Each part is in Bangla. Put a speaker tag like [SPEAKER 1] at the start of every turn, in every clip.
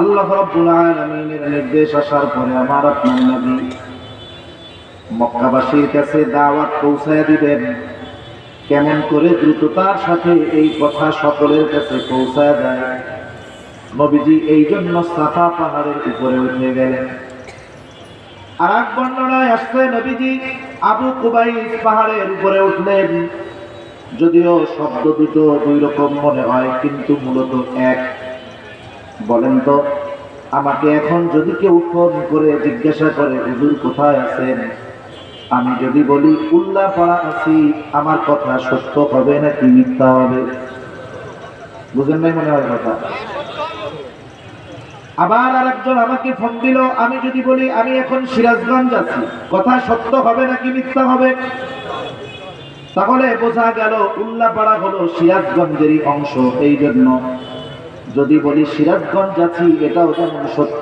[SPEAKER 1] আল্লাহ রাব্বুল আলামিনের নির্দেশ আসার পরে আমার আপনার নবী মক্কাবাসীর কাছে দাওয়াত পৌঁছায় দিবেন। কেমন করে দ্রুততার সাথে এই কথা সকলের কাছে পৌঁছায় যায় নবীজি এই জন্য সাফা পাহাড়ের উপরে উঠে গেলেন। আর এক বর্ণনায় আসছে, নবীজি আবু কুবাইস পাহাড়ের উপরে উঠলেন। যদিও শব্দ দুটো দুই রকম মনে হয়, কিন্তু মূলত এক। বলেন তো, আমাকে এখন যদি কেউ ফোন করে জিজ্ঞাসা করে, হুজুর কোথায় আছেন? আমি যদি বলি উল্লাহ পড়া আছি, আমার কথা সত্য হবে নাকি মিথ্যা হবে? বুঝেন নাই মনে হয় কথা? আবার আরেকজন আমাকে ফোন দিল, আমি যদি বলি, আমি এখন সিরাজগঞ্জ আছি, কথা সত্য হবে নাকি মিথ্যা হবে? তাহলে বোঝা গেল, উল্লাপাড়া হলো সিরাজগঞ্জেরই অংশ, এই জন্য যদি বলি সিরাজগঞ্জ আছি এটাও তেমন সত্য।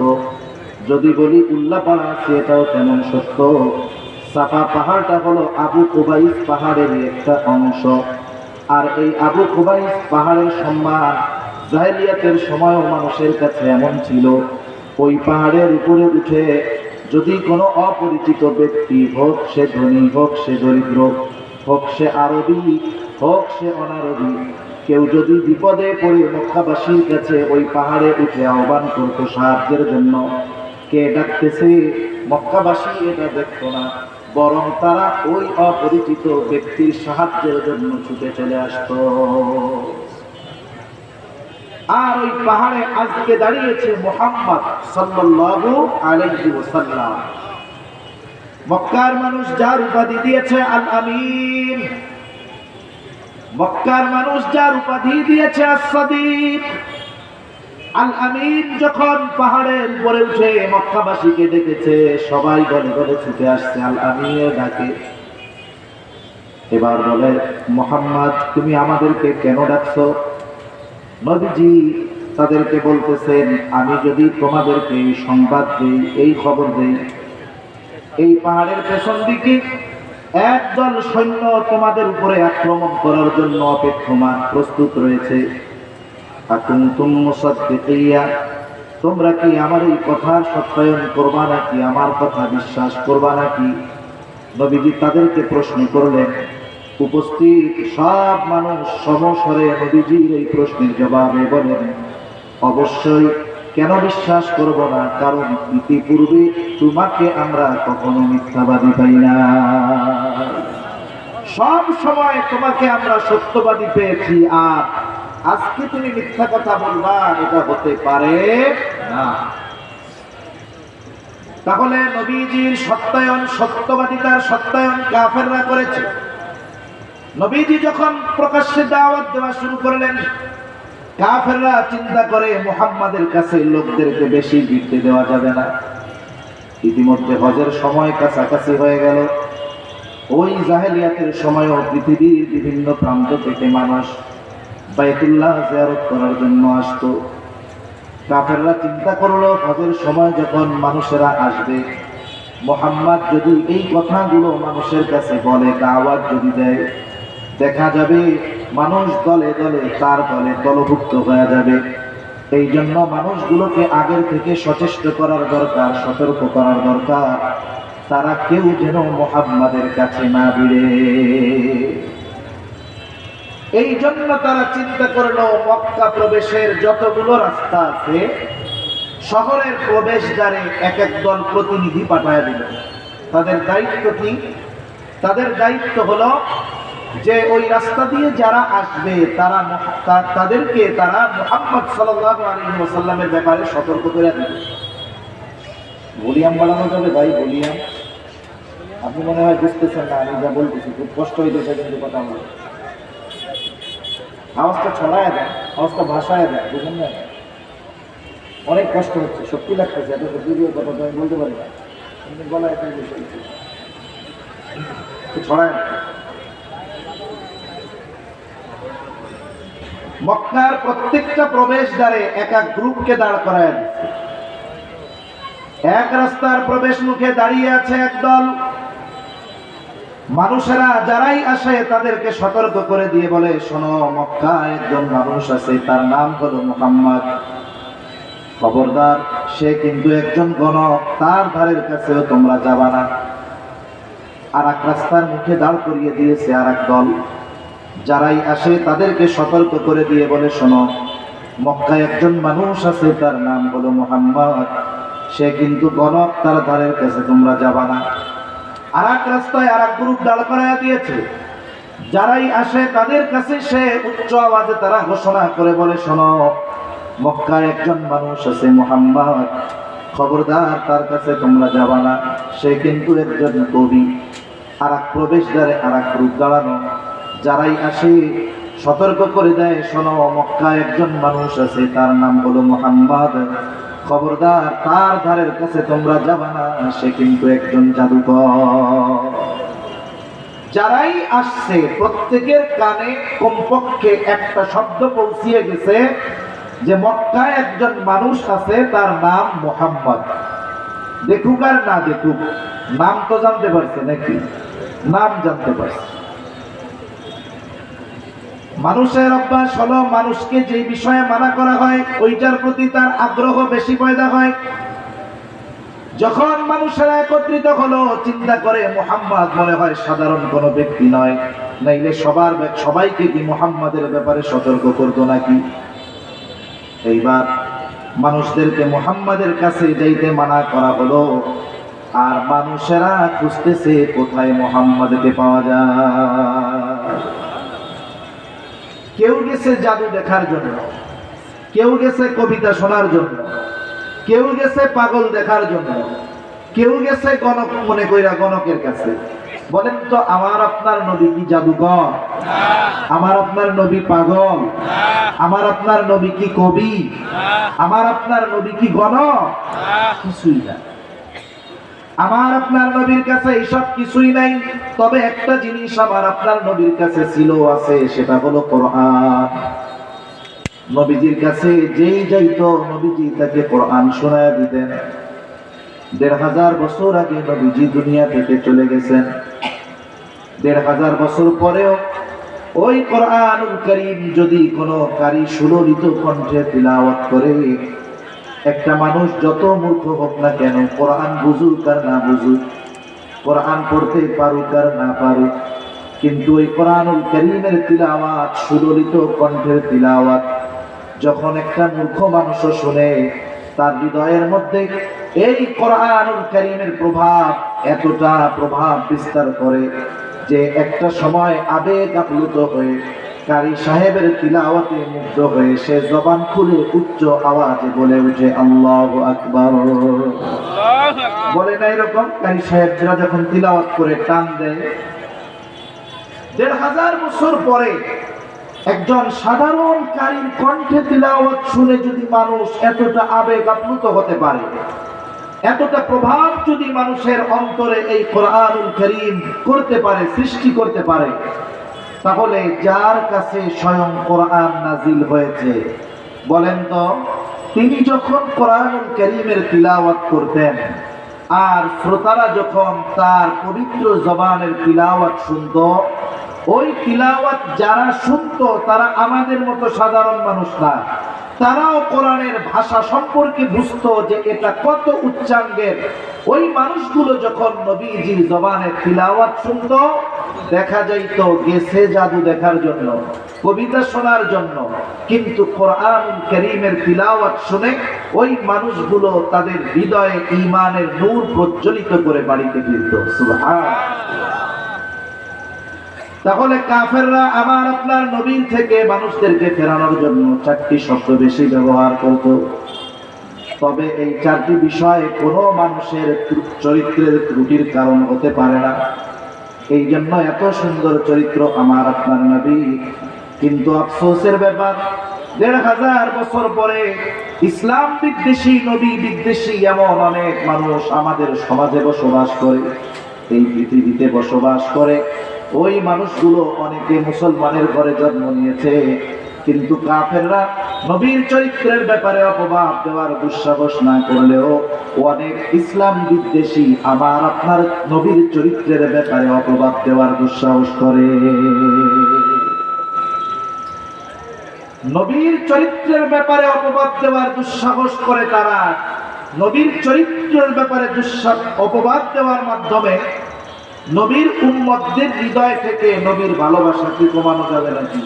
[SPEAKER 1] যদি বলি উল্লাপাড়া আছি, এটাও তেমন সত্য। সাফা পাহাড়টা হলো আবু কুবাইস পাহাড়ের একটা অংশ। আর এই আবু কুবাইস পাহাড়ের সম্মান জাহেলিয়াতের সময়ও মানুষের কাছে এমন ছিল। ওই পাহাড়ের উপরে উঠে যদি কোনো অপরিচিত ব্যক্তি হোক সে ধনী, হোক সে দরিদ্র, হোক সে আরবি, হোক সে অনারবি কেউ যদি বিপদে পড়ে মক্কাবাসীর কাছে ওই পাহাড়ে উঠে আহ্বান করতো সাহায্যের জন্য, কে ডাকতেছে, মক্কাবাসী এটা দেখতো না, বরং তারা ওই অপরিচিত ব্যক্তির সাহায্যের জন্য ছুটে চলে আসতো। আর ওই পাহাড়ে আজকে দাঁড়িয়েছে মোহাম্মদ সাল্লাল্লাহু আলাইহি ওয়াসাল্লাম। মক্কার মানুষ যার উপাধি দিয়েছে আল আমিন মক্কার মানুষ যার উপাধি দিয়েছে আসাদিক আল আমিন যখন পাহাড়ের উপরে উঠে মক্কাবাসীকে ডেকেছে সবাই বলে বলে ছুটে আসছে আল আমিনের ডাকে। এবার বলে, মোহাম্মদ, তুমি আমাদেরকে কেন ডাকছো? নবীজি তাদেরকে বলতেছেন, আমি যদি তোমাদেরকে সংবাদ দিই, এই খবর দেই, এই পাহাড়ের পেছন দিকে একদল সৈন্য তোমাদের উপরে আক্রমণ করার জন্য অপেক্ষমান প্রস্তুত রয়েছে। তোমরা কি আমার এই কথা সত্যায়ন করবা নাকি? আমার কথা বিশ্বাস করবা নাকি? নবীজি তাদেরকে প্রশ্ন করলেন, উপস্থিত সব মানুষ সমস্বরে নবীজির এই প্রশ্নের জবাবে বলেন, অবশ্যই কেন বিশ্বাস করব না? কারণ ইতিপূর্বে তোমাকে আমরা কখনো মিথ্যাবাদী পাই না। সব সময় তোমাকে আমরা সত্যবাদী পেয়েছি, আর আজকে তুমি মিথ্যা কথা বলবা, এটা হতে পারে না। তাহলে নবীজির সত্যায়ন, সত্যবাদিতার সত্যায়ন কাফেররা করেছে। নবীজি যখন প্রকাশ্যে দাওয়াত দেওয়া শুরু করলেন কাফেররা চিন্তা করে মুহাম্মাদের কাছে লোকদেরকে বেশি ভিড়তে দেওয়া যাবে না। ইতিমধ্যে হজের সময় কাছাকাছি হয়ে গেল। ওই জাহেলিয়াতের সময়ও পৃথিবীর বিভিন্ন প্রান্ত থেকে মানুষ বাইতুল্লাহ জিয়ারত করার জন্য আসতো। কাফেররা চিন্তা করল, হজের সময় যখন মানুষেরা আসবে, মোহাম্মদ যদি এই কথাগুলো মানুষের কাছে বলে, দাওয়াত যদি দেয়, দেখা যাবে মানুষ দলে দলে, তার দলে দলভুক্ত হয়ে যাবে। এই জন্য মানুষগুলোকে আগের থেকে সচেষ্ট করার দরকার, সতর্ক করার দরকার। তারা কেউ যেন মোহাম্মদের কাছে না ভিড়ে। এই জন্য তারা চিন্তা করল মক্কা প্রবেশের যতগুলো রাস্তা আছে, শহরের প্রবেশদ্বারে এক এক দল প্রতিনিধি পাঠায় দিল। তাদের দায়িত্ব কি? তাদের দায়িত্ব হলো যে ওই রাস্তা দিয়ে যারা আসবে, তারা তাদেরকে তারা মোহাম্মদ ওয়াসাল্লামের ব্যাপারে সতর্ক করে দেবে। ভলিউম বাড়ানো যাবে ভাই বলিয়াম আপনি মনে হয় বুঝতেছেন না, আমি যা বলতেছি, খুব কষ্ট হইতেছে কিন্তু কথা বলে। আওয়াজটা ছড়ায় দেয় আওয়াজটা ভাষায় দেয় বুঝলেন না? অনেক কষ্ট হচ্ছে সত্যি লাগতেছে, এত যদিও কথা তো আমি বলতে পারি না। একটু ছড়ায়। মক্কার প্রত্যেকটা প্রবেশ দ্বারে এক এক গ্রুপকে দাঁড় করায়। এক রাস্তার প্রবেশ মুখে দাঁড়িয়ে আছে একদল মানুষেরা যারাই আসে তাদেরকে সতর্ক করে দিয়ে বলে, শোনো মক্কা একজন মানুষ আছে, তার নাম হলো মোহাম্মদ। খবরদার, সে কিন্তু একজন গণক, তার ধারের কাছেও তোমরা যাবা না। আর এক রাস্তার মুখে দাঁড় করিয়ে দিয়েছে আর এক দল। যারাই আসে তাদেরকে সতর্ক করে দিয়ে বলে, শোনো, মক্কায় একজন মানুষ আছে, তার নাম হলো মোহাম্মদ। সে কিন্তু গণক, তার ধারের কাছে তোমরা যাবা না। আর এক রাস্তায় আর এক গ্রুপ দাঁড় করাইয়া দিয়েছে। যারাই আসে তাদের কাছে সে উচ্চ আওয়াজে তারা ঘোষণা করে বলে, শোনো, মক্কায় একজন মানুষ আছে, মোহাম্মদ। খবরদার, তার কাছে তোমরা যাবা না। সে কিন্তু একজন কবি। আর এক প্রবেশদ্বারে আর এক গ্রুপ দাঁড়ানো। যারাই আসে, সতর্ক করে দেয়, শোনো, মক্কায় একজন মানুষ আছে, তার নাম হলো মোহাম্মদ। খবরদার, তার ধারের কাছে তোমরা যাবে না, সে কিন্তু একজন জাদুকর। যারাই আসছে, প্রত্যেকের কানে, কমপক্ষে একটা শব্দ পৌঁছিয়ে গেছে যে মক্কায় একজন মানুষ আছে, তার নাম মোহাম্মদ। দেখুক আর না দেখুক, নাম তো জানতে পারছে নাকি? নাম জানতে পারছে। মানুষের অভ্যাস হলো মানুষকে যে বিষয়ে মানা করা হয়, ওইটার প্রতি তার আগ্রহ বেশি পয়দা হয়। যখন মানুষেরা একত্রিত হলো, চিন্তা করে মোহাম্মদ মনে হয় সাধারণ কোনো ব্যক্তি নয়, নাইলে সবার সবাইকে কি মোহাম্মদের ব্যাপারে সতর্ক করতো নাকি? এইবার মানুষদেরকে মোহাম্মদের কাছে যাইতে মানা করা হলো, আর মানুষেরা খুঁজতেছে কোথায় মোহাম্মদকে পাওয়া যায়। কেউ গেছে জাদু দেখার জন্য, কেউ গেছে কবিতা শোনার জন্য, কেউ গেছে পাগল দেখার জন্য, কেউ গেছে গণক মনে কইরা গণকের কাছে। বলেন তো, আমার আপনার নবী কি জাদুকর? আমার আপনার নবী পাগল? আমার আপনার নবী কি কবি? আমার আপনার নবী কি গণক? কিছুই না আমার আপনার নবীর কাছে এইসব কিছুই নাই, তবে একটা জিনিস আমার আপনার নবীর কাছে ছিল, আছে, সেটা হলো কোরআন। নবীজির কাছে যেই যাইতো, নবীজি তাকে কোরআন শোনায় দিতেন। দেড় হাজার বছর আগে নবীজি দুনিয়া থেকে চলে গেছেন। দেড় হাজার বছর পরেও ওই কোরআনুল করিম যদি কোনো কারি সুললিত কণ্ঠে তিলাওয়াত করে একটা মানুষ যত মূর্খ হোক না কেন, কোরআন বুঝুক আর না বুঝুক, কোরআন পড়তে পারুক আর না পারুক, কিন্তু ওই কোরআনুল করিমের তিলাওয়াত, সুললিত কণ্ঠের তিলাওয়াত, যখন একটা মূর্খ মানুষও শুনে, তার হৃদয়ের মধ্যে এই কোরআনুল করিমের প্রভাব এতটা প্রভাব বিস্তার করে যে একটা সময় আবেগ আপ্লুত হয়ে কারি সাহেবের তিলাওয়াতে মুগ্ধ হয়ে সে জবান খুলে উচ্চ আওয়াজে বলে উঠে, আল্লাহ আকবার। বলে না এরকম? কারি সাহেবরা যখন তিলাওয়াত করে টান দেয়, দেড় হাজার বছর পরে একজন সাধারণ কারীর কণ্ঠে তিলাওয়াত শুনে যদি মানুষ এতটা আবেগ আপ্লুত হতে পারে, এতটা প্রভাব যদি মানুষের অন্তরে এই কোরআনুল করিম করতে পারে, সৃষ্টি করতে পারে তাহলে যার কাছে স্বয়ং কোরআন নাজিল হয়েছে, বলেন তো, তিনি যখন কোরআন করিমের তিলাওয়াত করতেন, আর শ্রোতারা যখন তার পবিত্র জবানের তিলাওয়াত শুনত ওই তিলাওয়াত যারা শুনতো, তারা আমাদের মতো সাধারণ মানুষ না। তারাও কোরআনের ভাষা সম্পর্কে বুঝতো যে এটা কত উচ্চাঙ্গের। ওই মানুষগুলো যখন নবীজির জবানের তিলাওয়াত শুনত, দেখা যাইত গেছে জাদু দেখার জন্য, কবিতা শোনার জন্য। কিন্তু কোরআন করিমের তিলাওয়াত শুনে ওই মানুষগুলো তাদের হৃদয়ে ইমানের নূর প্রজ্বলিত করে বাড়িতে ফিরত। সুবহান। তাহলে কাফেররা আমার আপনার নবীন থেকে মানুষদেরকে ফেরানোর জন্য চারটি শব্দ বেশি ব্যবহার করত। তবে এই চারটি বিষয়ে কোনো মানুষের চরিত্রের ত্রুটির কারণ হতে পারে না। এই জন্য এত সুন্দর চরিত্র আমার আপনার নবী। কিন্তু আফসোসের ব্যাপার, দেড় হাজার বছর পরে ইসলাম বিদ্বেষী, নবী বিদ্বেষী এমন অনেক মানুষ আমাদের সমাজে বসবাস করে, এই পৃথিবীতে বসবাস করে। ওই মানুষগুলো অনেকে মুসলমানের ঘরে জন্ম নিয়েছে। কিন্তু কাফেররা নবীর চরিত্রের ব্যাপারে অপবাদ দেওয়ার দুঃসাহস না করলেও অনেক ইসলাম বিদ্বেষী আমার আপনার নবীর চরিত্রের ব্যাপারে অপবাদ দেওয়ার দুঃসাহস করে। নবীর চরিত্রের ব্যাপারে অপবাদ দেওয়ার দুঃসাহস করে তারা। নবীর চরিত্রের ব্যাপারে দুঃসাহ, অপবাদ দেওয়ার মাধ্যমে নবীর উম্মতদের হৃদয় থেকে নবীর ভালোবাসা কি কমানো যাবে নাকি?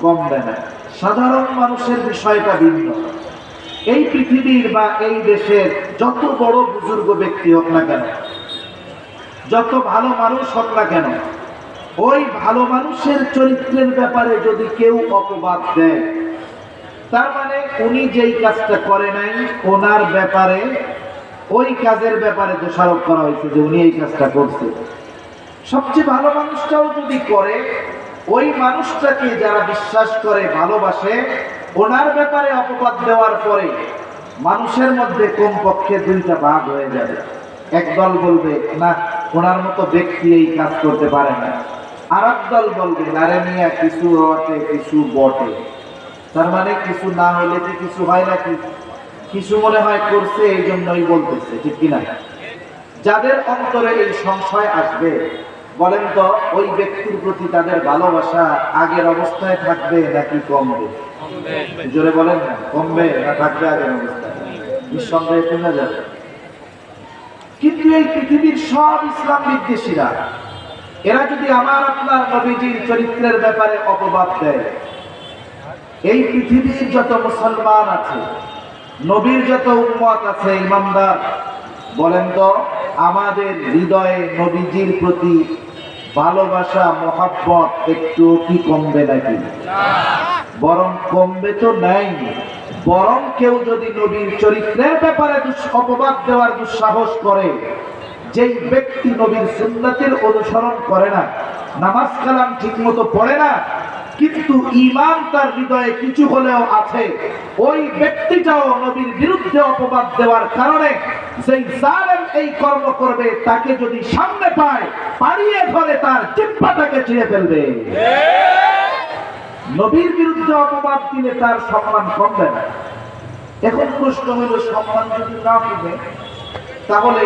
[SPEAKER 1] কমবে না। সাধারণ মানুষের বিষয়টা ভিন্ন। এই পৃথিবীর বা এই দেশের যত বড় বুজুর্গ ব্যক্তি হোক না কেন, যত ভালো মানুষ হোক না কেন, ওই ভালো মানুষের চরিত্রের ব্যাপারে যদি কেউ অপবাদ দেয়, তার মানে উনি যেই কাজটা করে নাই, ওনার ব্যাপারে ওই কাজের ব্যাপারে দোষারোপ করা হয়েছে যে উনি এই কাজটা করছে। সবচেয়ে ভালো মানুষটাও যদি করে, ওই মানুষটাকে যারা বিশ্বাস করে, ভালোবাসে, ওনার ব্যাপারে অপবাদ দেওয়ার পরে মানুষের মধ্যে কমপক্ষে দুইটা ভাগ হয়ে যাবে। একদল বলবে, না, ওনার মতো ব্যক্তি এই কাজ করতে পারে না। আর দল বলবে, নারে মিয়া, কিছু রটে, কিছু বটে। তার মানে কিছু না হলে কিছু হয় নাকি? কিছু মনে হয় করছে এই জন্যই বলতেছে ঠিক কিনা? যাদের অন্তরে এই সংশয় আসবে বলেন তো ওই ব্যক্তির প্রতি তাদের ভালোবাসা আগের অবস্থায় থাকবে নাকি কমবে? জোরে বলেন কমবে না থাকবে আগের অবস্থায়? নিঃসন্দেহে কমে যাবে। কিন্তু এই পৃথিবীর সব ইসলাম বিদ্বেষীরা এরা যদি আমার আপনার নবীজির চরিত্রের ব্যাপারে অপবাদ দেয় এই পৃথিবীর যত মুসলমান আছে নবীর যত উম্মত আছে ইমানদার বলেন তো, আমাদের হৃদয়ে নবীজির প্রতি ভালোবাসা, মহাব্বত একটু কি কমবে নাকি? বরং কমবে তো নাই। বরং কেউ যদি নবীর চরিত্রের ব্যাপারে অপবাদ দেওয়ার দুঃসাহস করে, যেই ব্যক্তি নবীর সুন্নাতের অনুসরণ করে না নামাজ কালাম ঠিক মতো পড়ে না কিন্তু ইমান তার হৃদয়ে কিছু হলেও আছে। ওই ব্যক্তিটাও নবীর বিরুদ্ধে অপবাদ দেওয়ার কারণে যেই জালেম এই কর্ম করবে, তাকে যদি সামনে পায়, পাড়িয়ে ধরে তার চিপ্পাটাকে ছিঁড়ে ফেলবে। নবীর বিরুদ্ধে অপবাদ দিলে তার সম্মান কমবে না। এখন প্রশ্ন হইল সম্মান যদি না কমে তাহলে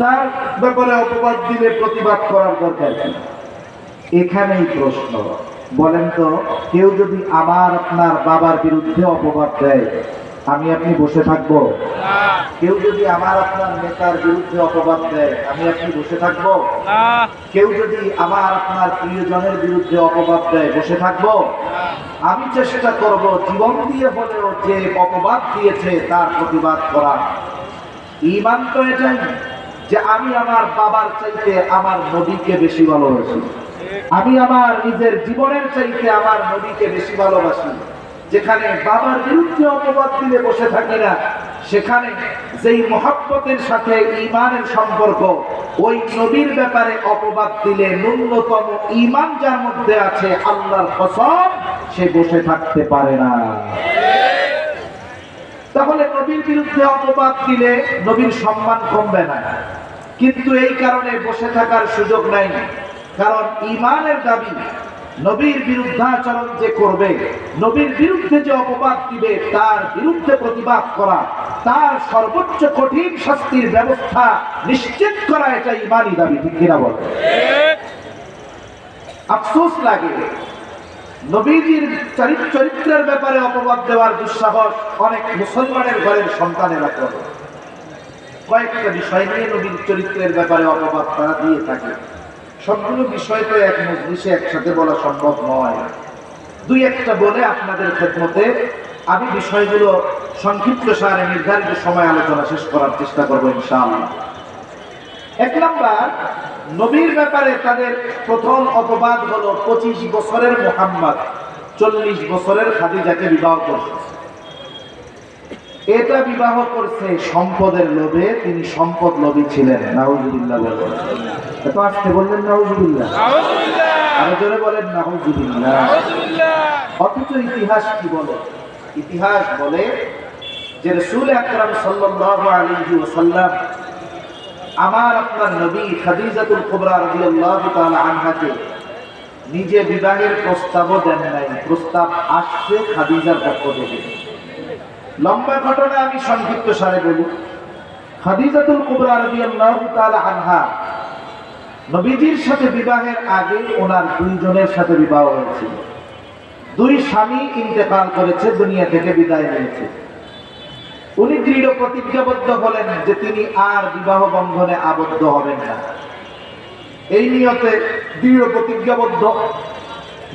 [SPEAKER 1] তার ব্যাপারে অপবাদ দিলে প্রতিবাদ করার দরকার কি? এখানেই প্রশ্ন। বলেন তো, কেউ যদি আমার আপনার বাবার বিরুদ্ধে অপবাদ দেয়, আমি আপনি বসে থাকব? কেউ যদি আমার আপনার নেতার বিরুদ্ধে অপবাদ দেয়, আমি আপনি বসে থাকব? কেউ যদি আমার আপনার প্রিয়জনের বিরুদ্ধে অপবাদ দেয়, বসে থাকব? আমি চেষ্টা করব জীবন দিয়ে হলেও যে অপবাদ দিয়েছে, তার প্রতিবাদ করা। ইমান তো এটাই যে আমি আমার বাবার চাইতে আমার নদীকে বেশি ভালোবাসি। আমি আমার নিজের জীবনের চাইতে আমার নবীকে বেশি ভালোবাসি। যেখানে বাবার বিরুদ্ধে অপবাদ দিলে বসে থাকি না, সেখানে যেই মহাব্বতের সাথে ইমানের সম্পর্ক, ওই নবীর ব্যাপারে অপবাদ দিলে ন্যূনতম ইমান যার মধ্যে আছে আল্লাহর কসম, সে বসে থাকতে পারে না। তাহলে নবীর বিরুদ্ধে অপবাদ দিলে নবীর সম্মান কমবে না। কিন্তু এই কারণে বসে থাকার সুযোগ নাই। কারণ ইমানের দাবি নবীর বিরুদ্ধাচরণ যে করবে, নবীর বিরুদ্ধে যে অপবাদ দিবে, তার বিরুদ্ধে প্রতিবাদ করা, তার সর্বোচ্চ কঠিন শাস্তির ব্যবস্থা নিশ্চিত করা, এটা ইমানই দাবি কিনা আফসোস লাগে। নবীজির চরিত- চরিত্রের ব্যাপারে অপবাদ দেওয়ার দুঃসাহস অনেক মুসলমানের ঘরের সন্তানেরা করে। কয়েকটা বিষয় নিয়ে নবীর চরিত্রের ব্যাপারে অপবাদ তারা দিয়ে থাকে। সবগুলো বিষয় তো এক মজলিসে একসাথে বলা সম্ভব নয়। দুই একটা বলে আপনাদের খেদমতে আমি বিষয়গুলো সংক্ষিপ্ত সারে নির্ধারিত সময় আলোচনা শেষ করার চেষ্টা করব ইনশাআল্লাহ। এক নাম্বার, নবীর ব্যাপারে তাদের প্রথম অপবাদ হলো পঁচিশ বছরের মোহাম্মদ, চল্লিশ বছরের খাদিজাকে বিবাহ করছে। এটা বিবাহ করছে সম্পদের লোভে তিনি সম্পদ লোভী ছিলেন। নাহুজুবিল্লাহ বলেন। এত আসতে বললেন নাহুজুবিল্লাহ আরও জোরে বলেন নাহুজুবিল্লাহ অথচ ইতিহাস কি বলে? ইতিহাস বলে যে রসুল আকরাম সাল্লাল্লাহু আলাইহি ওয়াসাল্লাম আমার আপনার নবী খাদিজাতুল কুবরা রাদিয়াল্লাহু তাআলা আনহাকে নিজে বিবাহের প্রস্তাবও দেন নাই। প্রস্তাব আসছে খাদিজার পক্ষ থেকে। লম্বা ঘটনা আমি সংক্ষিপ্ত সারে বলি। খাদিজাতুল কুবরা রাদিয়াল্লাহু তাআলা আনহা নবীজির সাথে বিবাহের আগে ওনার দুইজনের সাথে বিবাহ হয়েছিল। দুই স্বামী ইন্তেকাল করেছে, দুনিয়া থেকে বিদায় নিয়েছে। উনি দৃঢ় প্রতিজ্ঞাবদ্ধ হলেন যে তিনি আর বিবাহ বন্ধনে আবদ্ধ হবেন না। এই নিয়তে দৃঢ় প্রতিজ্ঞাবদ্ধ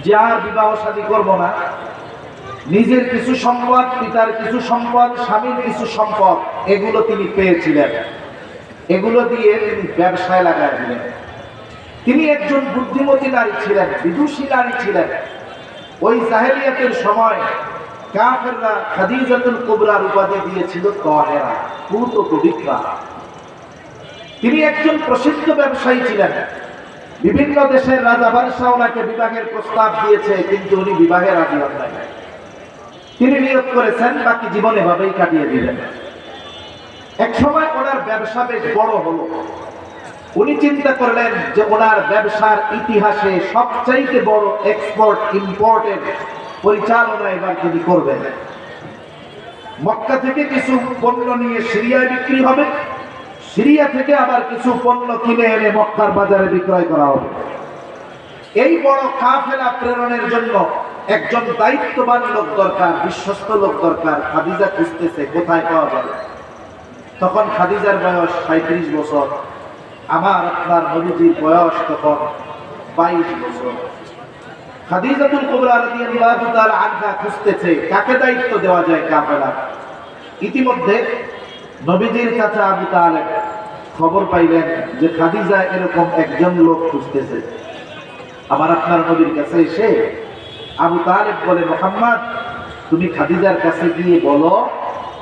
[SPEAKER 1] যে আর বিবাহ শাদী করব না। নিজের কিছু সম্পদ পিতার কিছু সম্পদ স্বামীর কিছু সম্পদ, এগুলো তিনি পেয়েছিলেন। এগুলো দিয়ে তিনি ব্যবসায় লাগাই দিলেন। তিনি একজন বুদ্ধিমতী নারী ছিলেন, বিদুষী নারী ছিলেন। ওই জাহেলিয়াতের সময় কাফেররা খাদিজাতুল কুবরার উপাধি দিয়েছিল তহেরা, পুত পবিত্রা। তিনি একজন প্রসিদ্ধ ব্যবসায়ী ছিলেন। বিভিন্ন দেশের রাজা বাদশাহ ওনাকে বিবাহের প্রস্তাব দিয়েছে, কিন্তু উনি বিবাহে রাজি হন নাই তিনি নিয়োগ করেছেন, বাকি জীবন এভাবেই কাটিয়ে দিলেন। এক সময় ওনার ব্যবসা বেশ বড় হলো। উনি চিন্তা করলেন যে ওনার ব্যবসার ইতিহাসে সবচাইতে বড় এক্সপোর্ট ইম্পোর্টের পরিচালনা এবার তিনি করবেন। মক্কা থেকে কিছু পণ্য নিয়ে সিরিয়ায় বিক্রি হবে। সিরিয়া থেকে আবার কিছু পণ্য কিনে এনে মক্কার বাজারে বিক্রয় করা হবে। এই বড় কাফেলা প্রেরণের জন্য একজন দায়িত্ববান লোক দরকার, বিশ্বস্ত লোক দরকার। খাদিজা খুঁজতেছে, কোথায় পাওয়া যাবে? তখন খাদিজার বয়স সাঁত্রিশ বছর। আমার, আপনার নবীজির বয়স তখন বাইশ বছর। খাদিজাতুল কুবরা রাদিয়াল্লাহু তাআলা আনহা খুঁজতেছে, কাকে দায়িত্ব দেওয়া যায় কাফেলা? ইতিমধ্যে নবীজির চাচা আবু তালেব খবর পাইলেন যে খাদিজা এরকম একজন লোক খুঁজতেছে। আমার আপনার নবীর কাছে এসে আবু তালেব বলে, মোহাম্মদ, তুমি খাদিজার কাছে গিয়ে বলো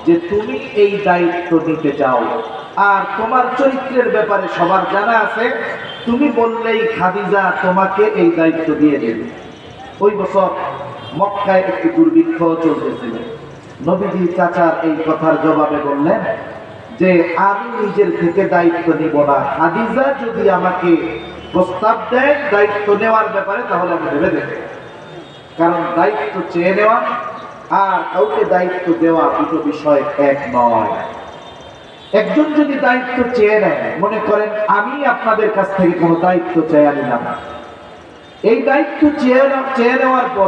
[SPEAKER 1] যে তুমি এই দায়িত্ব নিতে চাও। আর তোমার চরিত্রের ব্যাপারে সবার জানা আছে, তুমি বললেই খাদিজা তোমাকে এই দায়িত্ব দিয়ে দেবে। ওই বছর মক্কায় একটি দুর্ভিক্ষ চলতেছিল। নবীজি চাচার এই কথার জবাবে বললেন যে, আমি নিজের থেকে দায়িত্ব নিব না। খাদিজা যদি আমাকে প্রস্তাব দেয় দায়িত্ব নেওয়ার ব্যাপারে, তাহলে আমি ভেবে দেব কারণ দায়িত্ব চেয়ে নেওয়া আর কাউকে দায়িত্ব দেওয়া দুটো বিষয় এক নয়। একজন যদি দায়িত্ব চেয়ে নেয়, মনে করেন, আমি আপনাদের কাছ থেকে কোনো দায়িত্ব চেয়ে নিলাম এই দায়িত্ব চেয়ে চেয়ে নেওয়ার পর